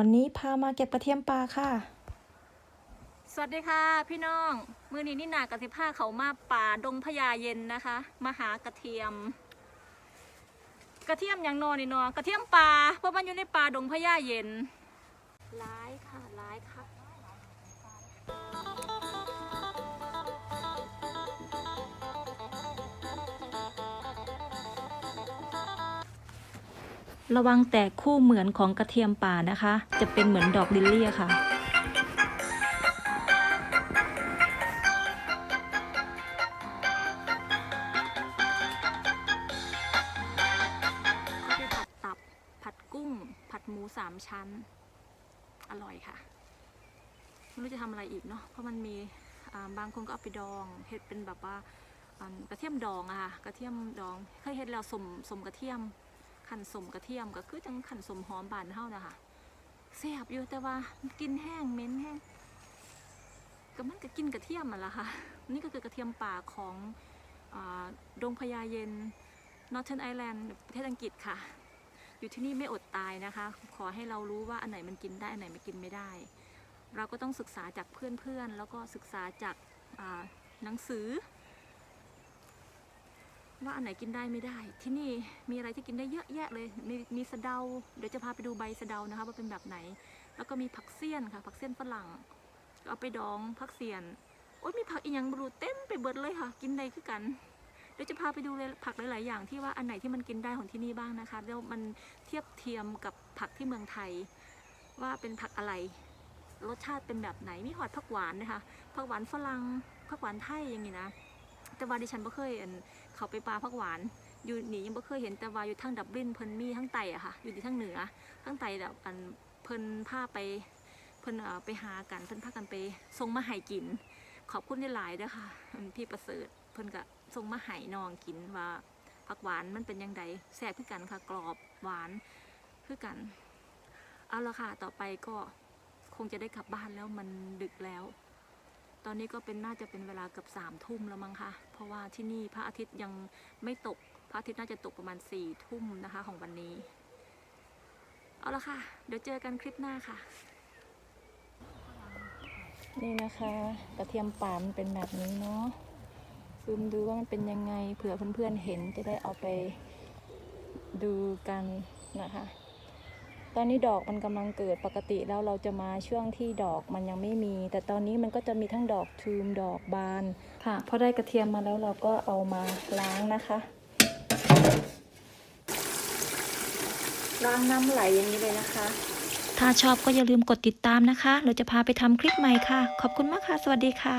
วันนี้พามาเก็บกระเทียมปลาค่ะ สวัสดีค่ะ พี่น้อง มือนี้นี่นากสิผ้าเขามาป่าดงพญาเย็นนะคะมาหากระเทียม กระเทียมอย่างนอนี่นอกระเทียมป่าเพราะมันอยู่ในป่าดงพญาเย็นร้ายค่ะร้ายค่ะ ระวังแตกคู่เหมือนของกระเทียมป่านะคะ จะเป็นเหมือนดอกลิลลี่ค่ะก็คือผัดตับ ผัดกุ้ง ผัดหมูสามชั้น อร่อยค่ะ ไม่รู้จะทำอะไรอีกเนาะ เพราะมันมีบางคนก็เอาไปดอง เห็ดเป็นแบบว่าอ่ากระเทียมดองอะค่ะ กระเทียมดอง เคยเห็ดแล้วสมสมกระเทียม ขันสมกระเทียมก็คือจังขันสมหอมบานเท่านะคะแซ่บอยู่แต่ว่ากินแห้งเหม็นแห้งก็มันก็กินกระเทียมอะละค่ะ นี่ก็คือกระเทียมป่าของดงพญาเย็น Northern Ireland ประเทศอังกฤษค่ะ อยู่ที่นี่ไม่อดตายนะคะ ขอให้เรารู้ว่าอันไหนมันกินได้ อันไหนไม่กินไม่ได้ เราก็ต้องศึกษาจากเพื่อนๆ แล้วก็ศึกษาจากหนังสือ ว่าอันไหนกินได้ไม่ได้ ที่นี่มีอะไรที่กินได้เยอะแยะเลย มีมีสะเดา เดี๋ยวจะพาไปดูใบสะเดานะคะ ว่าเป็นแบบไหน แล้วก็มีผักเสี้ยนค่ะ ผักเสี้ยนฝรั่งเอาไปดองผักเสียน โอ๊ยมีผักอีกอย่างบรูเต็มไปเบิดเลยค่ะ กินได้คือกัน เดี๋ยวจะพาไปดูเลยผักหลาย ๆ อย่างที่ว่าอันไหนที่มันกินได้ของที่นี่บ้างนะคะแล้วมันเทียบเทียมกับผักที่เมืองไทย ว่าเป็นผักอะไร รสชาติเป็นแบบไหน มีหอดผักหวานนะคะ ผักหวานฝรั่งผักหวานไทยอย่างนี้นะ แต่ว่าดิฉันไม่เคยเห็นเขาไปปลาผักหวาน อยู่หนียังไม่เคยเห็นแต่ว่าอยู่ทั้งดับลินเพิ่นมีทั้งไตอะค่ะ อยู่ที่ทั้งเหนือทั้งไตแบบอันเพิ่นพาไปเพิ่นเอ่อไปหากันเพิ่นพากันไปส่งมาให้กิน ขอบคุณหลายๆเด้อค่ะพี่ประเสริฐเพิ่นก็ส่งมาให้น้องกินว่าผักหวานมันเป็นยังไงแซ่บคือกันค่ะกรอบหวานคือกัน เอาละค่ะ ต่อไปก็คงจะได้กลับบ้านแล้วมันดึกแล้ว อนนี้ก็เป็นน่าจะเป็นเวลาเกือบสามทุ่มแล้วมั้งคะเพราะว่าที่นี่พระอาทิตย์ยังไม่ตก พระอาทิตย์น่าจะตกประมาณสี่ทุ่มนะคะของวันนี้ เอาละค่ะ เดี๋ยวเจอกันคลิปหน้าค่ะ นี่นะคะกระเทียมป่ามันเป็นแบบนี้เนาะซูมดูว่ามันเป็นยังไงเผื่อเพื่อนๆเห็นจะได้เอาไปดูกันนะคะ ตอนนี้ดอกมันกำลังเกิดปกติแล้วเราจะมาช่วงที่ดอกมันยังไม่มี แต่ตอนนี้มันก็จะมีทั้งดอกทูมดอกบานค่ะพอได้กระเทียมมาแล้วเราก็เอามาล้างนะคะล้างน้ำไหลอย่างนี้เลยนะคะ ถ้าชอบก็อย่าลืมกดติดตามนะคะ เราจะพาไปทำคลิปใหม่ค่ะ ขอบคุณมากค่ะ สวัสดีค่ะ